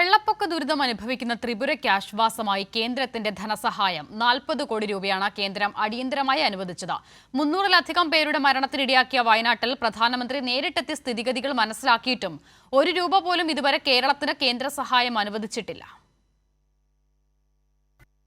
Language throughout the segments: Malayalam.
വെള്ളപ്പൊക്ക ദുരിതം അനുഭവിക്കുന്ന ത്രിപുരയ്ക്ക് ആശ്വാസമായി കേന്ദ്രത്തിന്റെ ധനസഹായം. നാൽപ്പത് കോടി രൂപയാണ് കേന്ദ്രം അടിയന്തരമായി അനുവദിച്ചത്. മുന്നൂറിലധികം പേരുടെ മരണത്തിനിടയാക്കിയ വയനാട്ടിൽ പ്രധാനമന്ത്രി നേരിട്ടെത്തി സ്ഥിതിഗതികൾ മനസ്സിലാക്കിയിട്ടും ഒരു രൂപ പോലും ഇതുവരെ കേരളത്തിന് കേന്ദ്ര സഹായം അനുവദിച്ചിട്ടില്ല.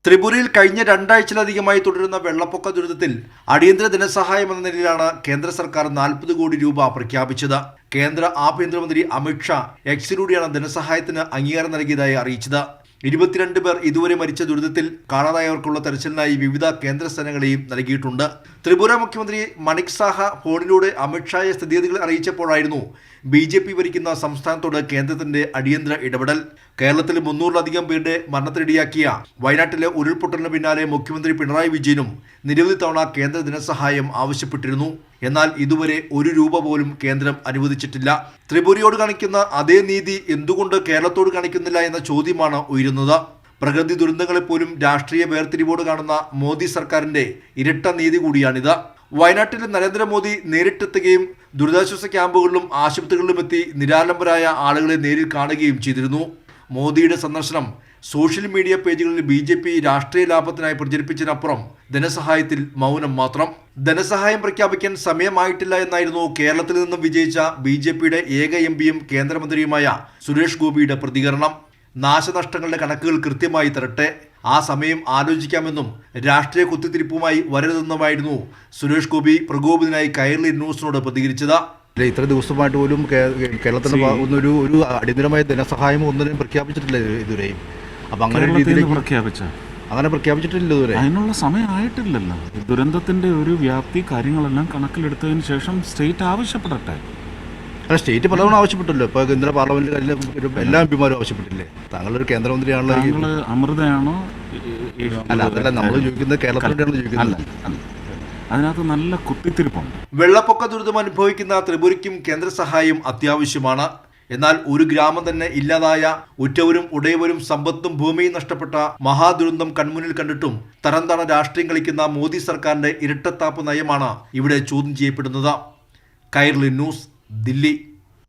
ത്രിപുരയിൽ കഴിഞ്ഞ രണ്ടാഴ്ചയിലധികമായി തുടരുന്ന വെള്ളപ്പൊക്ക ദുരിതത്തിൽ അടിയന്തര ധനസഹായം എന്ന നിലയിലാണ് കേന്ദ്ര സർക്കാർ നാൽപ്പത് കോടി രൂപ പ്രഖ്യാപിച്ചത്. കേന്ദ്ര ആഭ്യന്തരമന്ത്രി അമിത്ഷാ എക്സിലൂടെയാണ് ധനസഹായത്തിന് അംഗീകാരം നൽകിയതായി അറിയിച്ചത്. ഇരുപത്തിരണ്ട് പേർ ഇതുവരെ മരിച്ച ദുരിതത്തിൽ കാണാതായവർക്കുള്ള തെരച്ചിലിനായി വിവിധ കേന്ദ്ര സേനകളെയും നൽകിയിട്ടുണ്ട്. ത്രിപുര മുഖ്യമന്ത്രി മണിക് സാഹ ഫോണിലൂടെ അമിത്ഷായെ സ്ഥിതിഗതികൾ അറിയിച്ചപ്പോഴായിരുന്നു ബി ജെ പി ഭരിക്കുന്ന സംസ്ഥാനത്തോട് കേന്ദ്രത്തിന്റെ അടിയന്തര ഇടപെടൽ. കേരളത്തിൽ മുന്നൂറിലധികം പേരുടെ മരണത്തിനിടയാക്കിയ വയനാട്ടിലെ ഉരുൾപൊട്ടലിന് പിന്നാലെ മുഖ്യമന്ത്രി പിണറായി വിജയനും നിരവധി തവണ കേന്ദ്ര ധനസഹായം ആവശ്യപ്പെട്ടിരുന്നു. എന്നാൽ ഇതുവരെ ഒരു രൂപ പോലും കേന്ദ്രം അനുവദിച്ചിട്ടില്ല. ത്രിപുരയോട് കാണിക്കുന്ന അതേ നീതി എന്തുകൊണ്ട് കേരളത്തോട് കാണിക്കുന്നില്ല എന്ന ചോദ്യമാണ് ഉയരുന്നത്. പ്രകൃതി ദുരന്തങ്ങളെപ്പോലും രാഷ്ട്രീയ വേർതിരിവോട് കാണുന്ന മോദി സർക്കാരിന്റെ ഇരട്ട നീതി കൂടിയാണിത്. വയനാട്ടിൽ നരേന്ദ്രമോദി നേരിട്ടെത്തുകയും ദുരിതാശ്വാസ ക്യാമ്പുകളിലും ആശുപത്രികളിലും എത്തി നിരാലംബരായ ആളുകളെ നേരിൽ കാണുകയും ചെയ്തിരുന്നു. മോദിയുടെ സന്ദർശനം സോഷ്യൽ മീഡിയ പേജുകളിൽ ബി ജെ പി രാഷ്ട്രീയ ലാഭത്തിനായി പ്രചരിപ്പിച്ചതിനപ്പുറം ധനസഹായത്തിൽ മൗനം മാത്രം. ധനസഹായം പ്രഖ്യാപിക്കാൻ സമയമായിട്ടില്ല എന്നായിരുന്നു കേരളത്തിൽ നിന്നും വിജയിച്ച ബി ജെ പിയുടെ ഏക എം പിയും കേന്ദ്രമന്ത്രിയുമായ സുരേഷ് ഗോപിയുടെ പ്രതികരണം. നാശനഷ്ടങ്ങളുടെ കണക്കുകൾ കൃത്യമായി തരട്ടെ. ആ സമയം ആലോചിക്കാമെന്നും രാഷ്ട്രീയ കുത്തിത്തിരിപ്പുമായി വരരുതെന്നുമായിരുന്നു സുരേഷ് ഗോപി പ്രകോപിതനായി കയർലി ന്യൂസിനോട് പ്രതികരിച്ചത്. ഇത്ര ദിവസമായിട്ട് പോലും കേ- കേരളത്തിന്റെ ഭാ- ഒന്നൊരു ഒരു അടിയന്തരമായ ധനസഹായം ഒന്നിനും പ്രഖ്യാപിച്ചിട്ടില്ല ഇത് ഇതുവരെയും. അപ്പം അങ്ങനെ ഒരു രീതിയിലേക്ക് പ്രഖ്യാപിച്ച. അങ്ങനെ പ്രഖ്യാപിച്ചിട്ടില്ല ഇതുവരെ. അതിനുള്ള സമയമായിട്ടില്ലല്ലോ. ദുരന്തത്തിന്റെ ദുരന്തത്തിന്റെ ഒരു വ്യാപ്തി കാര്യങ്ങളെല്ലാം കണക്കിലെടുത്തതിന് ശേഷം സ്റ്റേറ്റ് ആവശ്യപ്പെടട്ടെ. അല്ല സ്റ്റേറ്റ് പലതവണ ആവശ്യപ്പെട്ടല്ലോ. ഇപ്പോൾ കേന്ദ്ര പാർലമെന്റിൽ എല്ലാ എം പിമാരും ആവശ്യപ്പെട്ടില്ലേ? താങ്കളൊരു കേന്ദ്രമന്ത്രിയാണല്ലോ താങ്കൾ അമൃതയാണോ? അല്ല അതല്ല നമ്മൾ ചോദിക്കുന്നത് കേരളത്തിലൂടെയാണ് അല്ല ചോദിക്കുന്നത്. അല്ല അതിനകത്ത് നല്ല കുത്തിത്തിരിപ്പുണ്ട്. വെള്ളപ്പൊക്ക ദുരിതം അനുഭവിക്കുന്ന ത്രിപുരയ്ക്കും കേന്ദ്ര സഹായം അത്യാവശ്യമാണ്. എന്നാൽ ഒരു ഗ്രാമം തന്നെ ഇല്ലാതായ ഉറ്റവരും ഉടയവരും സമ്പത്തും ഭൂമിയും നഷ്ടപ്പെട്ട മഹാദുരന്തം കൺമുന്നിൽ കണ്ടിട്ടും തരംതാണ രാഷ്ട്രീയം കളിക്കുന്ന മോദി സർക്കാരിന്റെ ഇരട്ടത്താപ്പ് നയമാണ് ഇവിടെ ചോദ്യം ചെയ്യപ്പെടുന്നത്. കൈർലി ന്യൂസ് ദില്ലി.